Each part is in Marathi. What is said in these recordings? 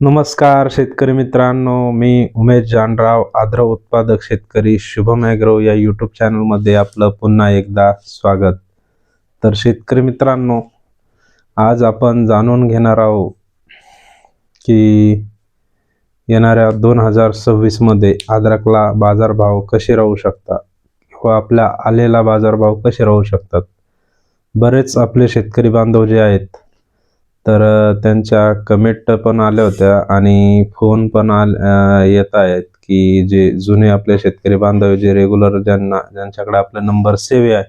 नमस्कार शेतकरी मित्रांनो मी उमेश जानराव आद्र उत्पादक शेतकरी शुभम ॲग्रो या यूट्यूब चॅनलमध्ये आपलं पुन्हा एकदा स्वागत. तर शेतकरी मित्रांनो आज आपण जाणून घेणार आहोत की येणाऱ्या दोन हजार सव्वीसमध्ये आद्रकला बाजारभाव कसे राहू शकतात व आपल्या आलेला बाजारभाव कसे राहू शकतात. बरेच आपले शेतकरी बांधव जे आहेत तर त्यांच्या कमेंट पण आल्या होत्या आणि फोन पण आल येत आहेत की जे जुने आपले शेतकरी बांधव जे रेग्युलर ज्यांना ज्यांच्याकडे आपला नंबर सेव्ह आहे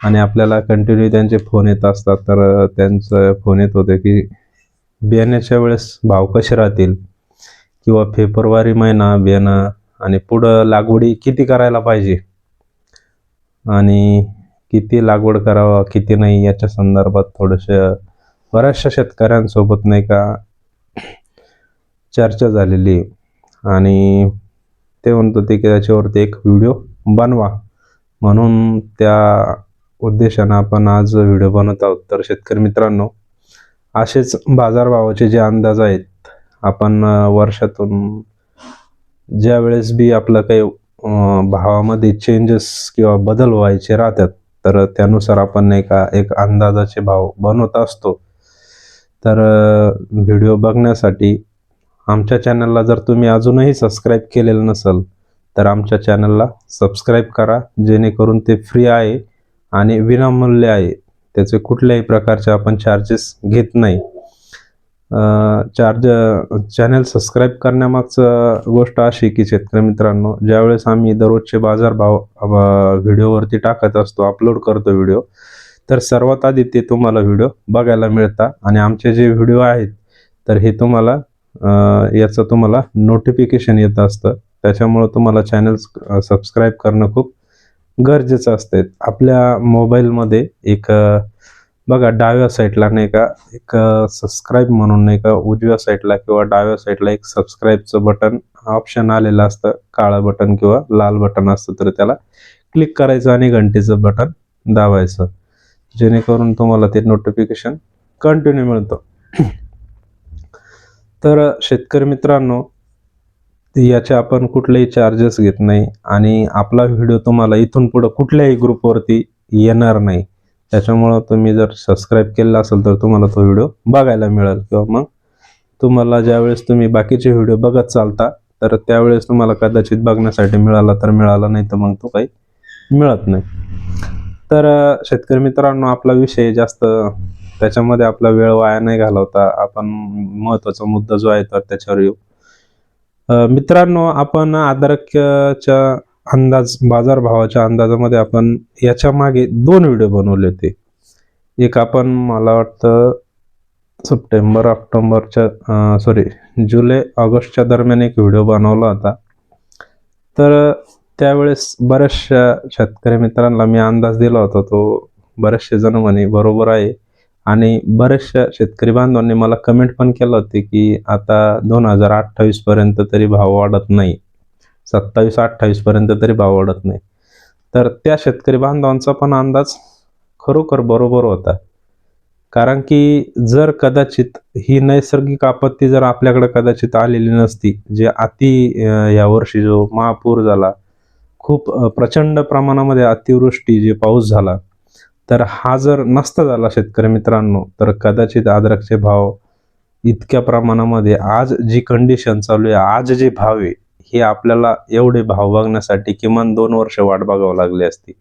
आणि आपल्याला कंटिन्यू त्यांचे फोन येत असतात तर त्यांचं फोन येत होते की बियाण्याच्या वेळेस भाव कसे राहतील? किंवा फेब्रुवारी महिना बियाणं आणि पुढं लागवडी किती करायला पाहिजे? आणि किती लागवड करावा किती नाही याच्या संदर्भात थोडंसं बऱ्याचशा शेतकऱ्यांसोबत नाही का चर्चा झालेली आणि ते म्हणत होते की त्याच्यावरती एक व्हिडिओ बनवा. म्हणून त्या उद्देशानं आपण आज व्हिडिओ बनवत आहोत. तर शेतकरी मित्रांनो असेच बाजारभावाचे जे अंदाज आहेत आपण वर्षातून ज्या वेळेस बी आपलं काही भावामध्ये चेंजेस किंवा बदल व्हायचे राहतात तर त्यानुसार आपण नाही का एक अंदाजाचे भाव बनवत असतो. तर व्हिडिओ बघण्यासाठी आमच्या चॅनलला जर तुम्ही अजूनही सबस्क्राईब केलेलं नसेल तर आमच्या चॅनलला सबस्क्राईब करा जेणेकरून ते फ्री आहे आणि विनामूल्य आहे. त्याचे कुठल्याही प्रकारचे आपण चार्जेस घेत नाही. चार्ज चॅनल सबस्क्राईब करण्यामागचं गोष्ट अशी की शेतकरी मित्रांनो ज्यावेळेस आम्ही दररोजचे बाजारभाव व्हिडिओवरती टाकत असतो अपलोड करतो व्हिडिओ तर सर्वात आधी ते तुम्हाला व्हिडिओ बघायला मिळतात आणि आमचे जे व्हिडिओ आहेत तर हे तुम्हाला याचं तुम्हाला नोटिफिकेशन येत असतं. त्याच्यामुळं तुम्हाला चॅनल सबस्क्राईब करणं खूप गरजेचं असते आपल्या मोबाईलमध्ये एक बघा डाव्या साईडला नाही का एक सबस्क्राईब म्हणून नाही का उजव्या साईडला किंवा डाव्या साईडला एक सबस्क्राईबचं बटन ऑप्शन आलेलं असतं. काळं बटन किंवा लाल बटन असतं तर त्याला क्लिक करायचं आणि घंटेचं बटन दाबायचं. जेणेकरून तुम्हाला ते नोटिफिकेशन कंटिन्यू मिळतं. तर शेतकरी मित्रांनो याचे आपण कुठलेही चार्जेस घेत नाही आणि आपला व्हिडिओ तुम्हाला इथून पुढं कुठल्याही ग्रुपवरती येणार नाही. त्याच्यामुळं तुम्ही जर सबस्क्राईब केला असेल तर तुम्हाला तो व्हिडिओ बघायला मिळेल किंवा मग तुम्हाला ज्यावेळेस तुम्ही बाकीचे व्हिडिओ बघत चालता तर त्यावेळेस तुम्हाला कदाचित बघण्यासाठी मिळाला तर मिळाला नाही तर मग तो काही मिळत नाही. तर शेतकरी मित्रांनो आपला विषय जास्त त्याच्यामध्ये आपला वेळ वाया नाही घालवता आपण महत्त्वाचा मुद्दा जो आहे तर त्याच्यावर येऊ. मित्रांनो आपण आदरक्याच्या अंदाज बाजारभावाच्या अंदाजामध्ये आपण याच्या मागे दोन व्हिडिओ बनवले होते. एक आपण मला वाटतं सप्टेंबर ऑक्टोबरच्या सॉरी जुलै ऑगस्टच्या दरम्यान एक व्हिडिओ बनवला होता. तर त्यावेळेस बऱ्याचशा शेतकरी मित्रांना मी अंदाज दिला होता तो बरेचसे जण म्हणे बरोबर आहे. आणि बऱ्याचशा शेतकरी बांधवांनी मला कमेंट पण केलं होते की आता दोन हजार अठ्ठावीस पर्यंत तरी भाव वाढत नाही. सत्तावीस अठ्ठावीस पर्यंत तरी भाव वाढत नाही. तर त्या शेतकरी बांधवांचा पण अंदाज खरोखर बरोबर होता. कारण की जर कदाचित ही नैसर्गिक आपत्ती जर आपल्याकडे कदाचित आलेली नसती जे अति यावर्षी जो महापूर झाला खूप प्रचंड प्रमाणामध्ये अतिवृष्टी जे पाऊस झाला तर हा जर नसता झाला शेतकरी मित्रांनो तर कदाचित अद्रकचे भाव इतक्या प्रमाणामध्ये आज जी कंडिशन चालू आहे आज जे भाव आहे हे आपल्याला एवढे भाव बघण्यासाठी किमान दोन वर्ष वाट बघावं लागली असती.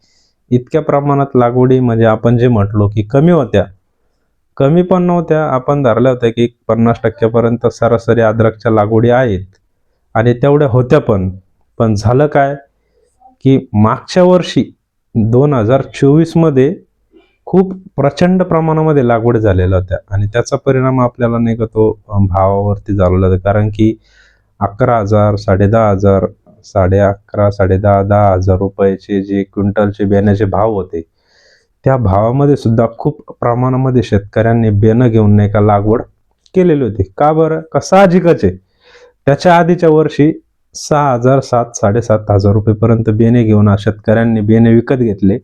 इतक्या प्रमाणात लागवडी म्हणजे आपण जे म्हटलो की कमी होत्या. कमी पण नव्हत्या आपण धरल्या होत्या की पन्नास टक्क्यापर्यंत सरासरी अद्रकच्या लागवडी आहेत. आणि तेवढ्या होत्या पण. पण झालं काय? की मागच्या वर्षी दोन हजार चोवीसमध्ये खूप प्रचंड प्रमाणामध्ये लागवड झालेल्या होत्या. आणि त्याचा परिणाम आपल्याला नाही का तो भावावरती झालेला होता. कारण की अकरा हजार साडे दहा हजार साडे अकरा साडे दहा दहा हजार रुपयाचे जे क्विंटलचे बियाण्याचे भाव होते त्या भावामध्ये सुद्धा खूप प्रमाणामध्ये शेतकऱ्यांनी बेनं घेऊन नाही का लागवड केलेली होती. का बरं? का साहजिकच आहे? त्याच्या आधीच्या वर्षी सहा हजार सात साडेसात हजार रुपयेपर्यंत बियाणे घेऊन शेतकऱ्यांनी बियाणे विकत घेतले.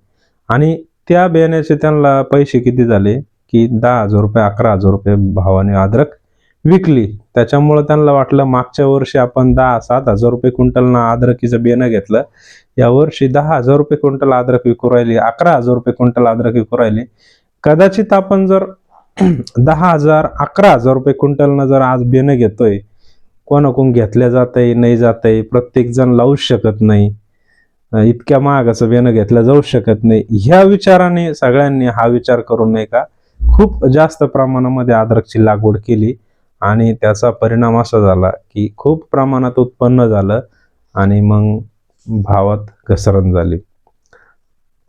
आणि त्या बियाण्याचे त्यांना पैसे किती झाले? की दहा हजार रुपये अकरा हजार रुपये भावाने अद्रक विकली. त्याच्यामुळं त्यांना वाटलं मागच्या वर्षी आपण दहा सात हजार रुपये क्विंटलनं अद्रकीचं बियाणं घेतलं. या वर्षी दहा हजार रुपये क्विंटल अद्रक विकू राहिली अकरा हजार रुपये क्विंटल अद्रक विकू राहिली. कदाचित आपण जर दहा हजार अकरा हजार रुपये क्विंटलनं जर आज बियाणं घेतोय कोणाकडून घेतल्या आहे नाही जात आहे प्रत्येकजण लावूच शकत नाही. इतक्या महागाचं वेणं घेतलं जाऊ शकत नाही. ह्या विचाराने सगळ्यांनी हा विचार करून नाही का? खूप जास्त प्रमाणामध्ये अद्रकची लागवड केली आणि त्याचा परिणाम असा झाला की खूप प्रमाणात उत्पन्न झालं आणि मग भावात घसरण झाली.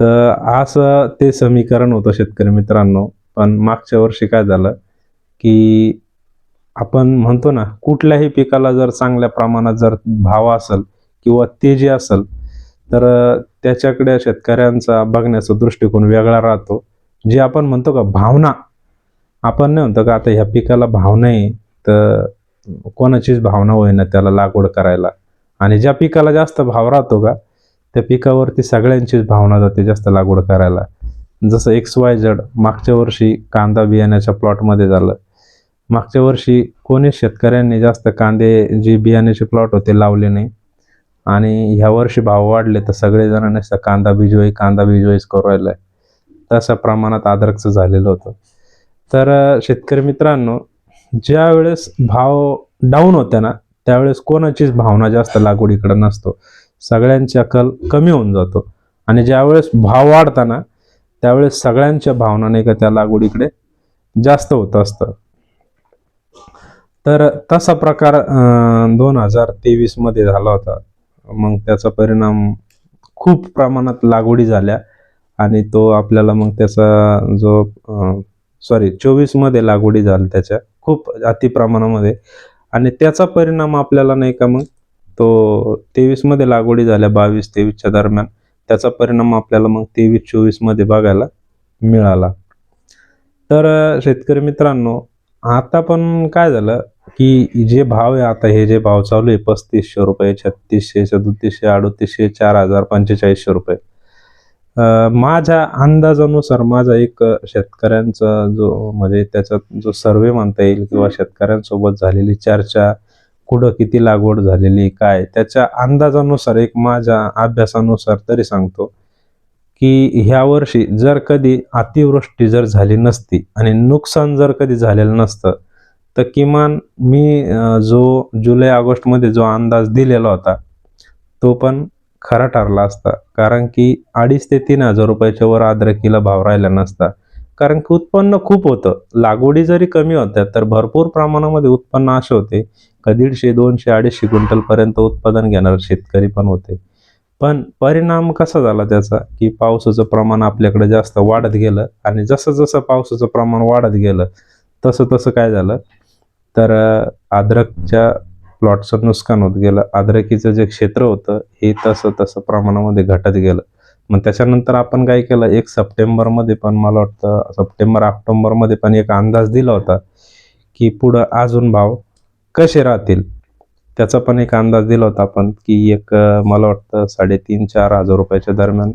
तर असं ते समीकरण होतं शेतकरी मित्रांनो. पण मागच्या वर्षी काय झालं की आपण म्हणतो ना कुठल्याही पिकाला जर चांगल्या प्रमाणात जर भाव असेल किंवा तेजी असेल तर त्याच्याकडे शेतकऱ्यांचा बघण्याचा दृष्टिकोन वेगळा राहतो. जे आपण म्हणतो का भावना. आपण नाही म्हणतो का आता ह्या पिकाला भाव नाही तर कोणाचीच भावना होईना त्याला लागवड करायला. आणि ज्या पिकाला जास्त भाव राहतो का त्या पिकावरती सगळ्यांचीच भावना जाते जास्त लागवड करायला. जसं एक्स वाय जड मागच्या वर्षी कांदा बियाण्याच्या प्लॉटमध्ये झालं. मागच्या वर्षी कोणी शेतकऱ्यांनी जास्त कांदे जे बियाण्याचे प्लॉट होते लावले नाही. आणि ह्या वर्षी भाव वाढले तर सगळेजण नुसतं कांदा बिजवाई कांदा बिजवाईच करू राहिलाय. तशा प्रमाणात आदरकचं झालेलं होतं. तर शेतकरी मित्रांनो ज्या वेळेस भाव डाऊन होत्या ना त्यावेळेस कोणाचीच भावना जास्त लागवडीकडे नसतो. सगळ्यांचा कल कमी होऊन जातो. आणि ज्यावेळेस भाव वाढताना त्यावेळेस सगळ्यांच्या भावना नाही का त्या लागवडीकडे जास्त होत असतं. तर तसा प्रकार दोन हजार तेवीसमध्ये झाला होता. मग त्याचा परिणाम खूप प्रमाणात लागवडी झाल्या आणि तो आपल्याला मग त्याचा जो सॉरी चोवीसमध्ये लागवडी झाली त्याच्या खूप अति प्रमाणामध्ये. आणि त्याचा परिणाम आपल्याला नाही का मग तो तेवीसमध्ये लागवडी झाल्या बावीस तेवीसच्या दरम्यान. त्याचा परिणाम आपल्याला मग तेवीस चोवीसमध्ये बघायला मिळाला. तर शेतकरी मित्रांनो आता पण काय झालं की जे भाव आहे आता हे जे भाव चालू आहे पस्तीसशे रुपये छत्तीसशे सदोतीसशे अडोतीसशे चार हजार पंचेचाळीसशे रुपये. माझ्या अंदाजानुसार माझा एक शेतकऱ्यांचा जो म्हणजे त्याचा जो सर्वे म्हणता येईल किंवा शेतकऱ्यांसोबत झालेली चर्चा कुठं किती लागवड झालेली काय त्याच्या अंदाजानुसार एक माझ्या अभ्यासानुसार तरी सांगतो. की ह्या वर्षी जर कधी अतिवृष्टी जर झाली नसती आणि नुकसान जर कधी झालेलं नसतं तर किमान मी जो जुलै ऑगस्टमध्ये जो अंदाज दिलेला होता तो पण खरा ठरला असता. कारण की अडीच ते तीन हजार रुपयाच्या वर अद्रकीला भाव राहिला नसता. कारण की उत्पन्न खूप होतं. लागवडी जरी कमी होत्या तर भरपूर प्रमाणामध्ये उत्पन्न असे होते. का दीडशे दोनशे अडीचशे क्विंटलपर्यंत उत्पादन घेणारे शेतकरी पण होते. पण परिणाम कसा झाला त्याचा? की पावसाचं प्रमाण आपल्याकडे जास्त वाढत गेलं आणि जसं जसं पावसाचं प्रमाण वाढत गेलं तसं तसं काय झालं? तर अद्रकच्या प्लॉटचं नुकसान होत गेलं. अद्रकीचं जे क्षेत्र होतं हे तसं तसं प्रमाणामध्ये घटत गेलं. मग त्याच्यानंतर आपण काय केलं? एक सप्टेंबरमध्ये पण मला वाटतं सप्टेंबर ऑक्टोबरमध्ये पण एक अंदाज दिला होता की पुढं अजून भाव कसे राहतील? त्याचा पण एक अंदाज दिला होता आपण की एक मला वाटतं साडेतीन चार हजार रुपयाच्या दरम्यान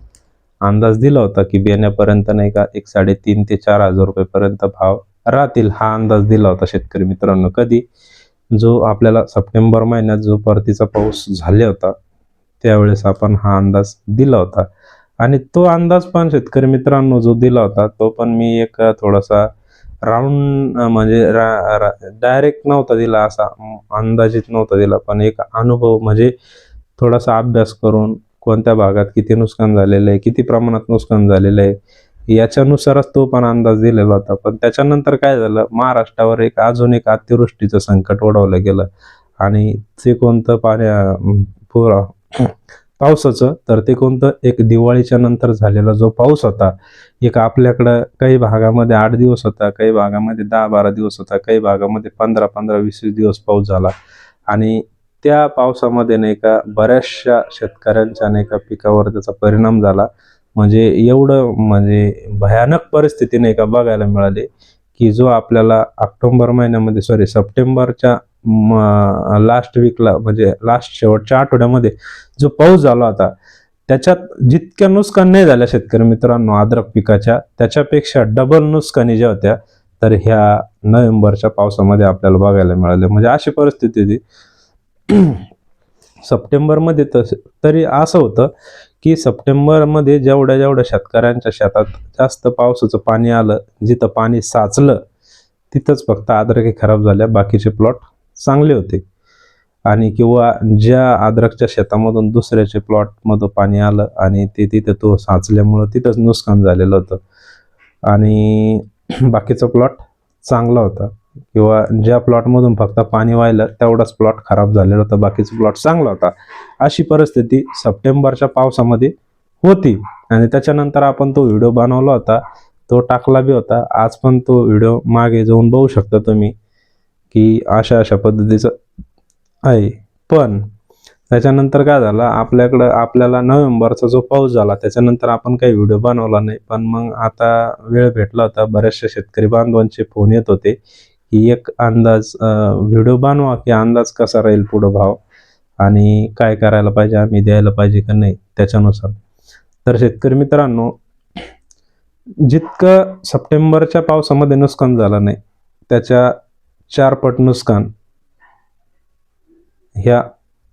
अंदाज दिला होता की बियाण्यापर्यंत नाही का एक साडेतीन ते चार हजार रुपयेपर्यंत भाव राहतील हा अंदाज दिला होता शेतकरी मित्रांनो कधी. जो आपल्याला सप्टेंबर महिन्यात जो परतीचा पाऊस झाले होता त्यावेळेस आपण हा अंदाज दिला होता. आणि तो अंदाज पण शेतकरी मित्रांनो जो दिला होता तो पण मी एक थोडासा राऊंड म्हणजे रा डायरेक्ट नव्हता दिला असा अंदाजित नव्हता दिला पण एक अनुभव म्हणजे थोडासा अभ्यास करून कोणत्या भागात किती नुकसान झालेलं आहे किती प्रमाणात नुकसान झालेलं आहे याच्यानुसारच तो पण अंदाज दिलेला होता. पण त्याच्यानंतर काय झालं महाराष्ट्रावर एक अजून एक अतिवृष्टीचं संकट ओढवलं गेलं. आणि ते कोणतं पाण्या पुरा पावसाचं तर ते कोणतं? एक दिवाळीच्या नंतर झालेला जो पाऊस होता एक आपल्याकडं काही भागामध्ये आठ दिवस होता काही भागामध्ये दहा बारा दिवस होता काही भागामध्ये पंधरा पंधरा वीस वीस दिवस पाऊस झाला. आणि त्या पावसामध्ये नाही का बऱ्याचशा शेतकऱ्यांच्या नाही का पिकावर त्याचा परिणाम झाला. म्हणजे एवढं म्हणजे भयानक परिस्थिती नाही का बघायला मिळाली की जो आपल्याला ऑक्टोबर महिन्यामध्ये सॉरी सप्टेंबरच्या लास्ट वीकला म्हणजे लास्ट शेवटच्या आठवड्यामध्ये जो पाऊस झाला होता त्याच्यात जितक्या नुकसान नाही झाल्या शेतकरी मित्रांनो अद्रक पिकाच्या त्याच्यापेक्षा डबल नुकसानी ज्या होत्या तर ह्या नोव्हेंबरच्या पावसामध्ये आपल्याला बघायला मिळाले म्हणजे अशी परिस्थिती होती. सप्टेंबरमध्ये तस तरी असं होतं की सप्टेंबरमध्ये जेवढ्या जेवढ्या शेतकऱ्यांच्या शेतात जास्त पावसाचं पाणी आलं जिथं पाणी साचलं तिथंच फक्त आद्रके खराब झाल्या बाकीचे प्लॉट चांगले होते. आणि किंवा ज्या अद्रकच्या शेतामधून दुसऱ्याचे प्लॉटमधून पाणी आलं आणि ते तिथं तो साचल्यामुळं तिथंच नुकसान झालेलं होतं. आणि बाकीचा प्लॉट चांगला होता. किंवा ज्या प्लॉटमधून फक्त पाणी व्हायलं तेवढाच प्लॉट खराब झालेला होता. बाकीचा प्लॉट चांगला होता. अशी परिस्थिती सप्टेंबरच्या पावसामध्ये होती. आणि त्याच्यानंतर आपण तो व्हिडिओ बनवला होता. तो टाकला बी होता. आज पण तो व्हिडिओ मागे जाऊन बघू शकता तुम्ही. की अशा अशा पद्धतीचं आहे. पण त्याच्यानंतर काय झालं आपल्याकडं आपल्याला नोव्हेंबरचा जो पाऊस झाला त्याच्यानंतर आपण काही व्हिडिओ बनवला नाही. पण मग आता वेळ भेटला होता बऱ्याचशा शेतकरी बांधवांचे फोन येत होते की एक अंदाज व्हिडिओ बनवा की अंदाज कसा राहील पुढं भाव आणि काय करायला पाहिजे आम्ही द्यायला पाहिजे का नाही त्याच्यानुसार. तर शेतकरी मित्रांनो जितकं सप्टेंबरच्या पावसामध्ये नुकसान झालं नाही त्याच्या चार पट नुकसान ह्या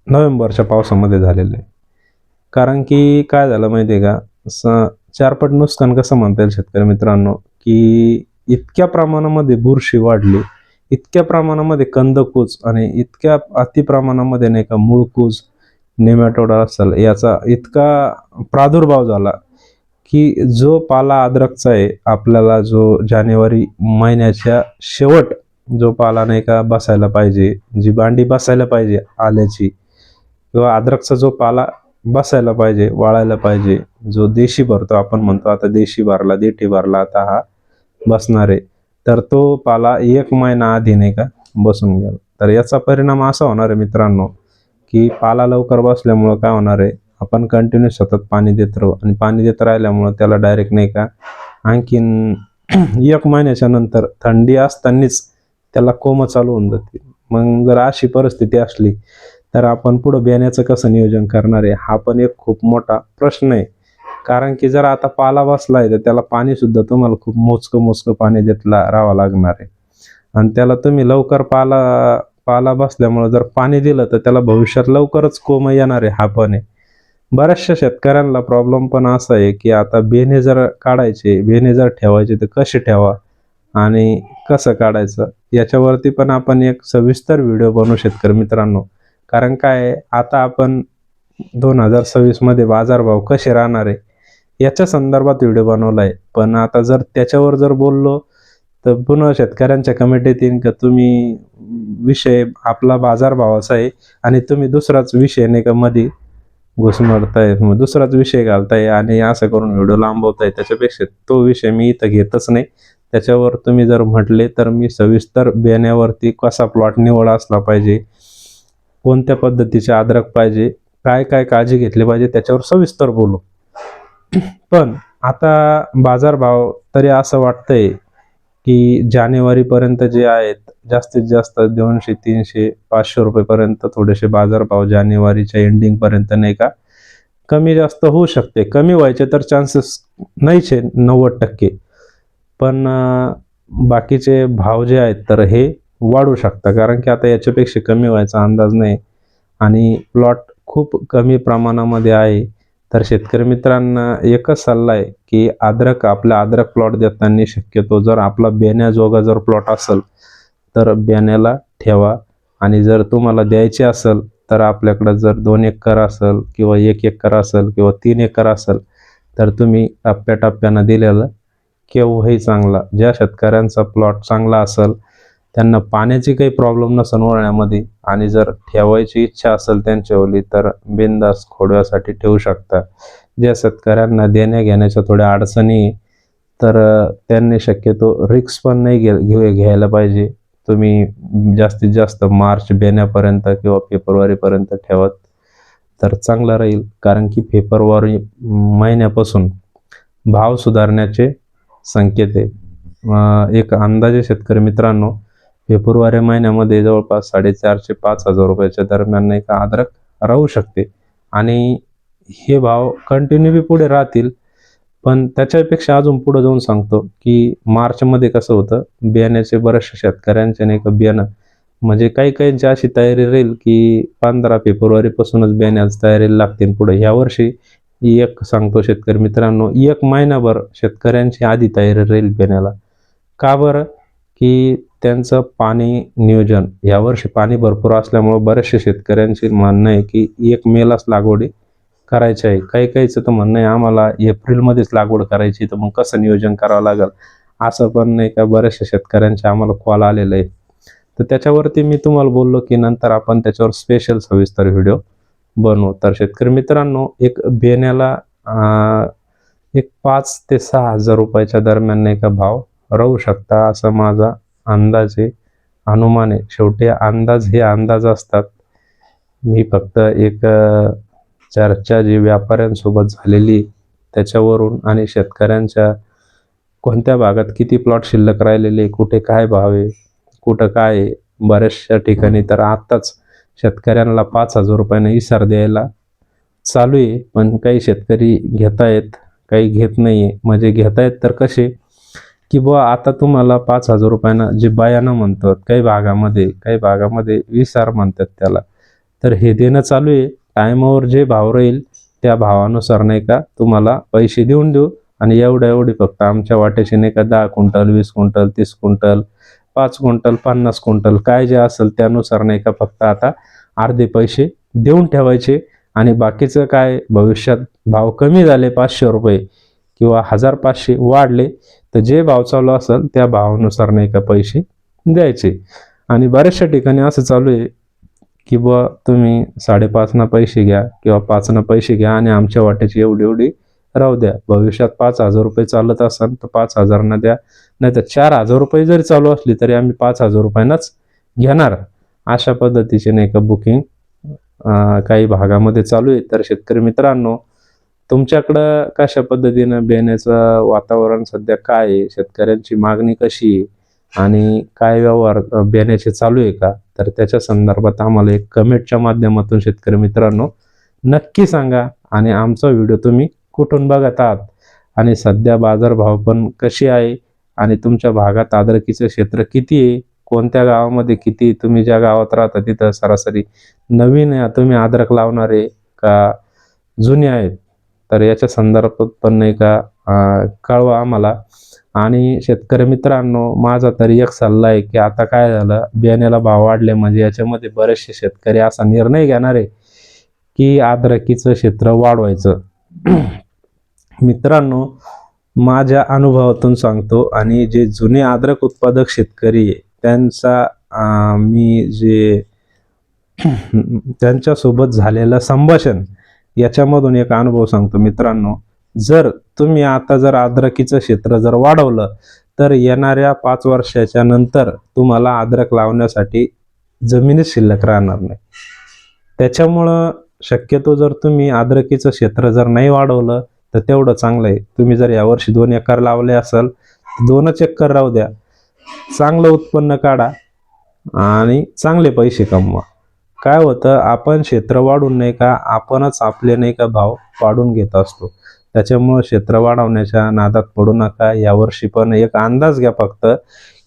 नोव्हेंबरच्या पावसामध्ये झालेलं. आहे कारण की काय झालं माहिती आहे का? स चारपट नुकसान कसं म्हणता येईल शेतकरी मित्रांनो? की इतक्या प्रमाणामध्ये बुरशी वाढली इतक्या प्रमाणामध्ये कंदकूज आणि इतक्या अति प्रमाणामध्ये नाही का मूळकूज नेमॅटोडा असेल याचा इतका प्रादुर्भाव झाला की जो पाला अद्रकचा आहे आपल्याला जो जानेवारी महिन्याच्या शेवट जो पाला नाही का बसायला पाहिजे जी भांडी बसायला पाहिजे आल्याची किंवा अद्रकचा जो पाला बसायला पाहिजे वाळायला पाहिजे जो देशी भरतो आपण म्हणतो आता देशी भरला देठी भरला आता हा बसणार आहे. तर तो पाला एक महिना आधी नाही का बसून गेला. तर याचा परिणाम असा होणार आहे मित्रांनो की पाला लवकर बसल्यामुळं काय होणार आहे आपण कंटिन्यू सतत पाणी देत राहू आणि पाणी देत राहिल्यामुळं त्याला डायरेक्ट नाही का आणखीन एक महिन्याच्या नंतर थंडी असतानाच त्याला कोम चालू होऊन जाते. मग जर अशी परिस्थिती असली तर आपण पुढं बियाण्याचं कसं नियोजन करणार आहे? हा पण एक खूप मोठा प्रश्न आहे. कारण की जर आता पाला बसला आहे तर त्याला पाणी सुद्धा तुम्हाला खूप मोजकं मोजकं पाणी देतला राहावं लागणार आहे. आणि त्याला तुम्ही लवकर पाला पाला बसल्यामुळं जर पाणी दिलं तर त्याला भविष्यात लवकरच कोम येणार आहे. हा पण आहे. बऱ्याचशा शेतकऱ्यांना प्रॉब्लेम पण असा आहे की आता बेने जर काढायचे बेने जर ठेवायचे तर कसे ठेवा? आणि कसं काढायचं? याच्यावरती पण आपण एक सविस्तर व्हिडिओ बनवू शेतकरी मित्रांनो. कारण काय आता आपण दोन हजार सव्वीसमध्ये बाजारभाव कसे राहणार आहे याच्या संदर्भात व्हिडिओ बनवला आहे पण आता जर त्याच्यावर जर बोललो तर पुन्हा शेतकऱ्यांच्या कमिटीत येईन का? तुम्ही विषय आपला बाजारभावाचा आहे आणि तुम्ही दुसराच विषय नाही का मध्ये घुसमडताय मग दुसराच विषय घालताय आणि असं करून व्हिडिओ लांबवताय. त्याच्यापेक्षा तो विषय मी इथं घेतच नाही. त्याच्यावर तुम्ही जर म्हटले तर मी सविस्तर बियाण्यावरती कसा प्लॉट निवड असला पाहिजे कोणत्या पद्धतीचे अद्रक पाहिजे काय काय काळजी घेतली पाहिजे त्याच्यावर सविस्तर बोलू. पण आता बाजारभाव तरी असं वाटतंय की जानेवारीपर्यंत जे आहेत जास्तीत जास्त दोनशे तीनशे पाचशे रुपयेपर्यंत थोडेसे बाजारभाव जानेवारीच्या एंडिंगपर्यंत नाही का? कमी जास्त होऊ शकते. कमी व्हायचे तर चान्सेस नाहीच आहे नव्वद टक्के. पण बाकीचे भाव जे आहेत तर हे वाढू शकतात कारण की आता याच्यापेक्षा कमी व्हायचा अंदाज नाही. आणि प्लॉट खूप कमी प्रमाणामध्ये आहे. तर शेतकरी मित्रांना एकच सल्ला आहे की अद्रक आपला अद्रक प्लॉट देताना शक्यतो जर आपला बेण्याजोगा जर प्लॉट असेल तर बेण्याला ठेवा. आणि जर तुम्हाला द्यायचे असेल तर आपल्याकडं जर दोन एकर असेल किंवा एक एकर असेल किंवा तीन एकर असेल तर तुम्ही टप्प्याटप्प्यानं दिलेलं केव्हाही चांगला ज्या शेतकऱ्यांचा प्लॉट चांगला असेल त्यांना पाण्याची काही प्रॉब्लेम नसन वळण्यामध्ये आणि जर ठेवायची इच्छा असेल त्यांच्यावली तर बिंदास खोडव्यासाठी ठेवू शकता. ज्या शेतकऱ्यांना देण्या घेण्याच्या थोड्या अडचणी आहे, तर त्यांनी शक्यतो रिक्स पण नाही घे घेऊ घ्यायला पाहिजे. तुम्ही जास्तीत जास्त मार्च बेण्यापर्यंत किंवा फेब्रुवारीपर्यंत ठेवत तर चांगलं राहील. कारण की फेब्रुवारी महिन्यापासून भाव सुधारण्याचे संकेत आहे. एक अंदाजे शेतकरी मित्रांनो फेब्रुवारी महिन्यामध्ये जवळपास साडेचारशे पाच हजार रुपयाच्या दरम्यान नाही का अद्रक राहू शकते. आणि हे भाव कंटिन्यू बी पुढे राहतील पण त्याच्यापेक्षा अजून पुढे जाऊन सांगतो की मार्चमध्ये कसं होतं बियाण्याचे बऱ्याचशा शेतकऱ्यांचे नाही का बियाणं म्हणजे काही काहींची अशी तयारी राहील की पंधरा फेब्रुवारीपासूनच बियाण्याची तयारी लागतील पुढे. यावर्षी एक सांगतो शेतकरी मित्रांनो एक महिनाभर शेतकऱ्यांची आधी तयारी राहील बियाण्याला. का बरं? की त्यांचं पाणी नियोजन. यावर्षी पाणी भरपूर असल्यामुळं बरेचसे शेतकऱ्यांचे म्हणणं आहे की एक मेलाच लागवडी करायची आहे. काही काहीचं तर म्हणणं आहे आम्हाला एप्रिलमध्येच लागवड करायची तर मग कसं नियोजन करावं लागेल? असं पण नाही का बऱ्याचशा शेतकऱ्यांचे आम्हाला कॉल आलेलं आहे तर त्याच्यावरती मी तुम्हाला बोललो की नंतर आपण त्याच्यावर स्पेशल सविस्तर व्हिडिओ बनवू. तर शेतकरी मित्रांनो एक बेण्याला एक पाच ते सहा हजार रुपयाच्या दरम्यान नाही का भाव राहू शकता असा माझा अंदाजे अनुमाने अनुमान आहे शेवटी अंदाज हे अंदाज असतात. मी फक्त एक चर्चा जी व्यापाऱ्यांसोबत झालेली त्याच्यावरून आणि शेतकऱ्यांच्या कोणत्या भागात किती प्लॉट शिल्लक राहिलेले कुठे काय भाव आहे कुठं काय आहे बऱ्याचशा ठिकाणी तर आत्ताच शेतकऱ्यांना पाच हजार रुपयाने इसार द्यायला चालू आहे. पण काही शेतकरी घेतायत काही घेत नाही आहे म्हणजे घेतायत तर कसे? की बुवा आता तुम्हाला पाच हजार रुपयानं जे बायानं म्हणतात काही भागामध्ये काही भागामध्ये विसार म्हणतात त्याला. तर हे देणं चालू आहे. टायमावर जे भाव राहील त्या भावानुसार नाही का तुम्हाला पैसे देऊन देऊ. आणि एवढ्या एवढी फक्त आमच्या वाट्याशी नाही का दहा क्विंटल वीस क्विंटल तीस क्विंटल पाच क्विंटल पन्नास क्विंटल काय जे असेल त्यानुसार नाही का फक्त आता अर्धे पैसे देऊन ठेवायचे. आणि बाकीचं काय भविष्यात भाव कमी झाले पाचशे रुपये. किंवा हजार पाचशे वाढले तर जे भाव चालू असेल त्या भावानुसार नाही का पैसे द्यायचे. आणि बऱ्याचशा ठिकाणी असं चालू आहे की बुवा तुम्ही साडेपाचना पैसे घ्या किंवा पाचना पैसे घ्या आणि आमच्या वाट्याची एवढी एवढी राहू द्या. भविष्यात पाच हजार रुपये चालत असाल तर पाच हजारांना द्या. नाही तर चार हजार रुपये जरी चालू असली तरी आम्ही पाच हजार रुपयांनाच घेणार. अशा पद्धतीचे नाही का बुकिंग काही भागामध्ये चालू आहे. तर शेतकरी मित्रांनो तुमच्याकडं कशा पद्धतीनं बियाण्याचं वातावरण सध्या काय आहे? शेतकऱ्यांची मागणी कशी आहे? आणि काय व्यवहार बियाण्याचे चालू आहे का? तर त्याच्या संदर्भात आम्हाला एक कमेंटच्या माध्यमातून शेतकरी मित्रांनो नक्की सांगा. आणि आमचा व्हिडिओ तुम्ही कुठून बघत आहात? आणि सध्या बाजारभाव पण कशी आहे? आणि तुमच्या भागात अद्रकीचं क्षेत्र किती आहे? कोणत्या गावामध्ये किती तुम्ही ज्या गावात राहता तिथं सरासरी नवीन तुम्ही अद्रक लावणारे का जुने आहेत? तर याच्या संदर्भात पण नाही का कळवा आम्हाला. आणि शेतकरी मित्रांनो माझा तरी एक सल्ला आहे की आता काय झालं बियाण्याला भाव वाढले म्हणजे याच्यामध्ये बरेचसे शेतकरी असा निर्णय घेणार आहे की आद्रकीचं क्षेत्र वाढवायचं. मित्रांनो माझ्या अनुभवातून सांगतो आणि जे जुने आद्रक उत्पादक शेतकरी आहे त्यांचा मी जे त्यांच्यासोबत झालेलं संभाषण याच्यामधून एक अनुभव सांगतो मित्रांनो. जर तुम्ही आता जर अद्रकीचं क्षेत्र जर वाढवलं तर येणाऱ्या पाच वर्षाच्या नंतर तुम्हाला अद्रक लावण्यासाठी जमिनीत शिल्लक राहणार नाही. त्याच्यामुळं शक्यतो जर तुम्ही अद्रकीचं क्षेत्र जर नाही वाढवलं तर तेवढं चांगलं आहे. तुम्ही जर यावर्षी दोन एकर लावले असाल तर दोनच एकर राहू द्या. चांगलं उत्पन्न काढा आणि चांगले पैसे कमवा. काय होतं आपण क्षेत्र वाढून नाही का आपणच आपले नाही का भाव वाढून घेत असतो. त्याच्यामुळं क्षेत्र वाढवण्याच्या नादात पडू नका. यावर्षी पण एक अंदाज घ्या फक्त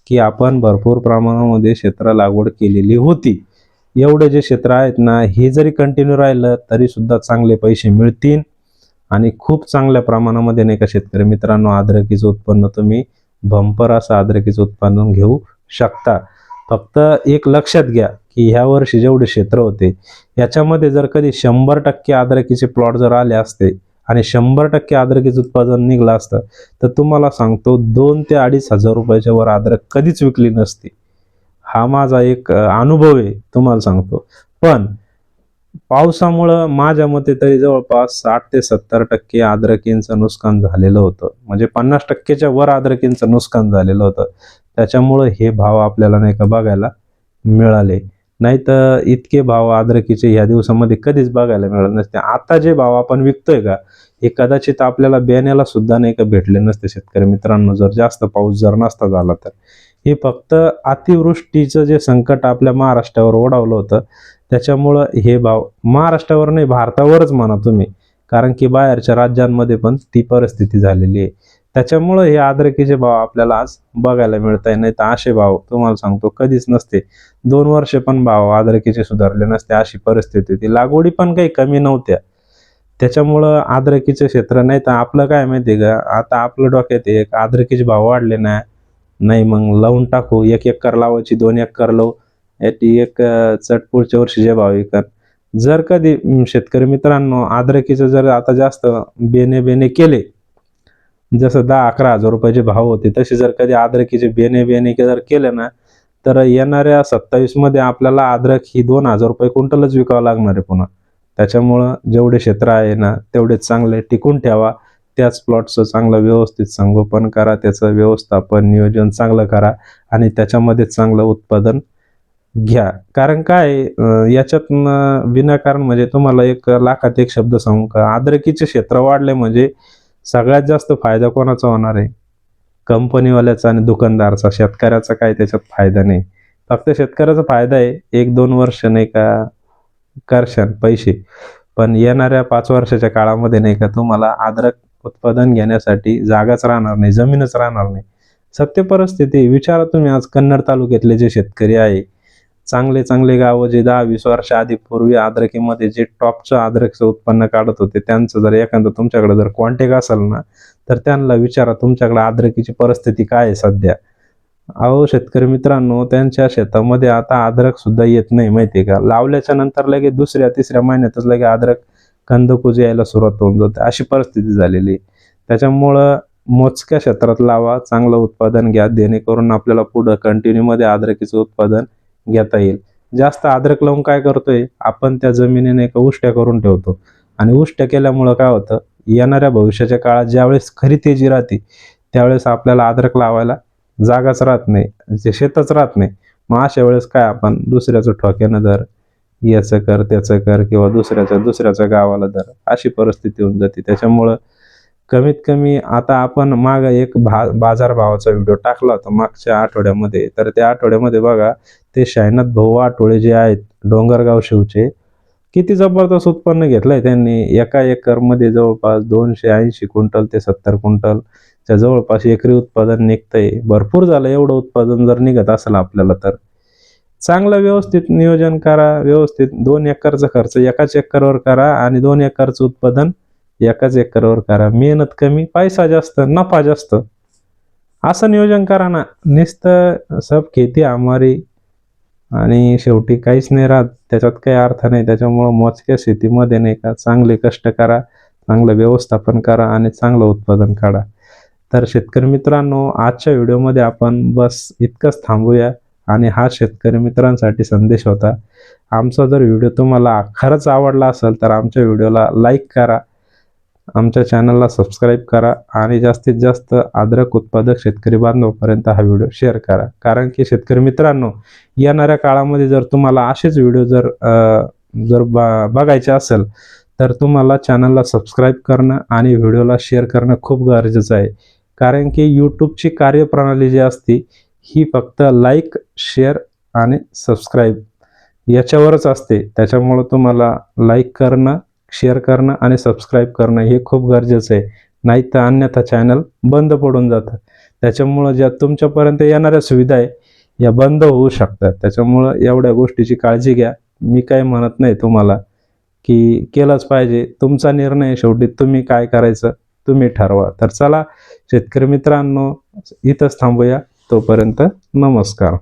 की आपण भरपूर प्रमाणामध्ये क्षेत्र लागवड केलेली होती. एवढे जे क्षेत्र आहेत ना हे जरी कंटिन्यू राहिलं तरी सुद्धा चांगले पैसे मिळतील. आणि खूप चांगल्या प्रमाणामध्ये नाही का शेतकरी मित्रांनो अद्रकीचं उत्पन्न तुम्ही भंपर असं अद्रकीचं उत्पादन घेऊ शकता. फक्त एक लक्षात घ्या की ह्या वर्षी जेवढे क्षेत्र होते याच्यामध्ये जर कधी शंभर टक्के अद्रकीचे प्लॉट जर आले असते आणि शंभर टक्के अद्रकीचं उत्पादन निघलं असतं तर तुम्हाला सांगतो दोन ते अडीच हजार रुपयाच्या वर आद्रक कधीच विकली नसती. हा माझा एक अनुभव आहे तुम्हाला सांगतो. पण पावसामुळं माझ्या मते तरी जवळपास साठ ते सत्तर टक्के अद्रकींचं नुकसान झालेलं होतं. म्हणजे पन्नास टक्केच्या वर अद्रकींचं नुकसान झालेलं होतं. त्याच्यामुळं हे भाव आपल्याला नाही का बघायला मिळाले. नाही तर इतके भाव आद्रकीचे ह्या दिवसामध्ये कधीच बघायला मिळत नसते. आता जे भाव आपण विकतोय का हे कदाचित आपल्याला बियाण्याला सुद्धा नाही का भेटले नसते शेतकरी मित्रांनो. जर जास्त पाऊस जर नसता झाला तर. हे फक्त अतिवृष्टीचं जे संकट आपल्या महाराष्ट्रावर ओढावलं होतं त्याच्यामुळं हे भाव महाराष्ट्रावर नाही भारतावरच म्हणा तुम्ही. कारण की बाहेरच्या राज्यांमध्ये पण ती परिस्थिती झालेली आहे. त्याच्यामुळं हे आदरकीचे भाव आपल्याला आज बघायला मिळत आहे नाही तर असे भाव तुम्हाला सांगतो कधीच नसते. दोन वर्ष पण भाव आदरकीचे सुधारले नसते अशी परिस्थिती होती. लागवडी पण काही कमी नव्हत्या. त्याच्यामुळं अद्रकीचे क्षेत्र नाही. तर आपलं काय माहिती आहे का? आता आपलं डोक्यात एक आदरकीचे भाव वाढले ना नाही मग लावून टाकू. एक एकर लावायची दोन एकर लावू. याची एक अं, चट पुढच्या वर्षीचे भाव एकर जर कधी शेतकरी मित्रांनो आदरकीचं जर आता जास्त बेने बेने केले जसं दहा अकरा हजार रुपयाचे भाव होते तसे जर कधी अद्रकीचे बेने बेने जर केले ना तर येणाऱ्या सत्तावीसमध्ये आपल्याला अद्रक ही दोन हजार रुपये क्विंटलच विकावं लागणार आहे पुन्हा. त्याच्यामुळं जेवढे क्षेत्र आहे ना तेवढे चांगले टिकून ठेवा. त्याच प्लॉटचं चांगलं व्यवस्थित संगोपन करा त्याचं व्यवस्थापन नियोजन चांगलं करा आणि त्याच्यामध्ये चांगलं उत्पादन घ्या. कारण काय आहे, याच्यातनं विनाकारण म्हणजे तुम्हाला एक लाखात एक शब्द सांगू का? आद्रकीचे क्षेत्र वाढले म्हणजे सगळ्यात जास्त फायदा कोणाचा होणार आहे? कंपनीवाल्याचा आणि दुकानदारचा. शेतकऱ्याचा काय त्याच्यात फायदा नाही. फक्त शेतकऱ्याचा फायदा आहे एक दोन वर्ष नाही का करशान पैसे. पण येणाऱ्या पाच वर्षाच्या काळामध्ये नाही का तुम्हाला अद्रक उत्पादन घेण्यासाठी जागाच राहणार नाही जमीनच राहणार नाही. सत्य परिस्थिती विचारा तुम्ही आज कन्नड तालुक्यातले जे शेतकरी आहे चांगले चांगले गावं जे दहा वीस वर्ष आधी पूर्वी अद्रकीमध्ये जे टॉपचं अद्रकचं उत्पन्न काढत होते त्यांचं जर एखादं तुमच्याकडे जर कॉन्टॅक्ट असेल ना तर त्यांना विचारा तुमच्याकडे अद्रकीची परिस्थिती काय आहे सध्या. अहो शेतकरी मित्रांनो त्यांच्या शेतामध्ये आता अद्रक सुद्धा येत नाही माहिती आहे का? लावल्याच्या नंतर लगेच दुसऱ्या तिसऱ्या महिन्यातच लगे अद्रक कंदकुज यायला सुरुवात होऊन जाते. अशी परिस्थिती झालेली आहे. त्याच्यामुळं मोजक्या क्षेत्रात लावा चांगलं उत्पादन घ्या जेणेकरून आपल्याला पुढं कंटिन्यूमध्ये अद्रकीचं उत्पादन घेता येईल. जास्त अद्रक लावून काय करतोय? आपण त्या जमिनीने एका उष्ट्या करून ठेवतो. आणि उष्ट्या केल्यामुळं काय होतं? येणाऱ्या भविष्याच्या काळात ज्यावेळेस खरी तेजी राहते त्यावेळेस आपल्याला अद्रक लावायला जागाच राहत नाही जे शेतच राहत नाही. मग अशा वेळेस काय आपण दुसऱ्याचं ठोक्यानं धर याचं कर त्याचं कर किंवा दुसऱ्याच्या दुसऱ्याच्या गावाला धर अशी परिस्थिती होऊन जाते. त्याच्यामुळं कमीत कमी आता आपण माग एक भा बाजारभावाचा व्हिडिओ टाकला होता मागच्या आठवड्यामध्ये. तर त्या आठवड्यामध्ये बघा ते शायनाथ भाऊ आठवडे जे आहेत डोंगरगाव शिवचे किती जबरदस्त उत्पन्न घेतलंय त्यांनी. एका एकरमध्ये जवळपास दोनशे ऐंशी क्विंटल ते सत्तर क्विंटलच्या जवळपास एकरी उत्पादन निघतंय. भरपूर झालं एवढं उत्पादन जर निघत असेल आपल्याला तर. चांगलं व्यवस्थित नियोजन करा व्यवस्थित दोन एकरचा खर्च एकाच एकरवर करा आणि दोन एकरचं उत्पादन एकाच एकरवर करा. मेहनत कमी पैसा जास्त नफा जास्त. असं नियोजन करा ना. नुसतं सब खेती आमारी. आणि शेवटी काहीच नाही राहत. त्याच्यात काही अर्थ नाही. त्याच्यामुळं मोजक्या शेतीमध्ये नाही का चांगले कष्ट करा चांगलं व्यवस्थापन करा आणि चांगलं उत्पादन काढा. तर शेतकरी मित्रांनो आजच्या व्हिडिओमध्ये आपण बस इतकंच थांबूया. आणि हा शेतकरी मित्रांसाठी संदेश होता. आमचा जर व्हिडिओ तुम्हाला खरंच आवडला असेल तर आमच्या व्हिडिओला लाईक करा. आमच्या चॅनलला सबस्क्राईब करा आणि जास्तीत जास्त अद्रक उत्पादक शेतकरी बांधवापर्यंत हा व्हिडिओ शेअर करा. कारण की शेतकरी मित्रांनो येणाऱ्या काळामध्ये जर तुम्हाला असेच व्हिडिओ जर जर बा बघायचे असेल तर तुम्हाला चॅनलला सबस्क्राईब करणं आणि व्हिडिओला शेअर करणं खूप गरजेचं आहे. कारण की यूट्यूबची कार्यप्रणाली जी असते ही फक्त लाईक शेअर आणि सबस्क्राईब याच्यावरच असते. त्याच्यामुळं तुम्हाला लाईक करणं शेअर करणं आणि सबस्क्राईब करणं हे खूप गरजेचं आहे. नाही तर अन्यथा चॅनल बंद पडून जातं. त्याच्यामुळं ज्या तुमच्यापर्यंत येणाऱ्या सुविधा आहे या बंद होऊ शकतात. त्याच्यामुळं एवढ्या गोष्टीची काळजी घ्या. मी काय म्हणत नाही तुम्हाला की केलंच पाहिजे. तुमचा निर्णय शेवटी. तुम्ही काय करायचं तुम्ही ठरवा. तर चला शेतकरी मित्रांनो इथंच थांबूया. तोपर्यंत नमस्कार.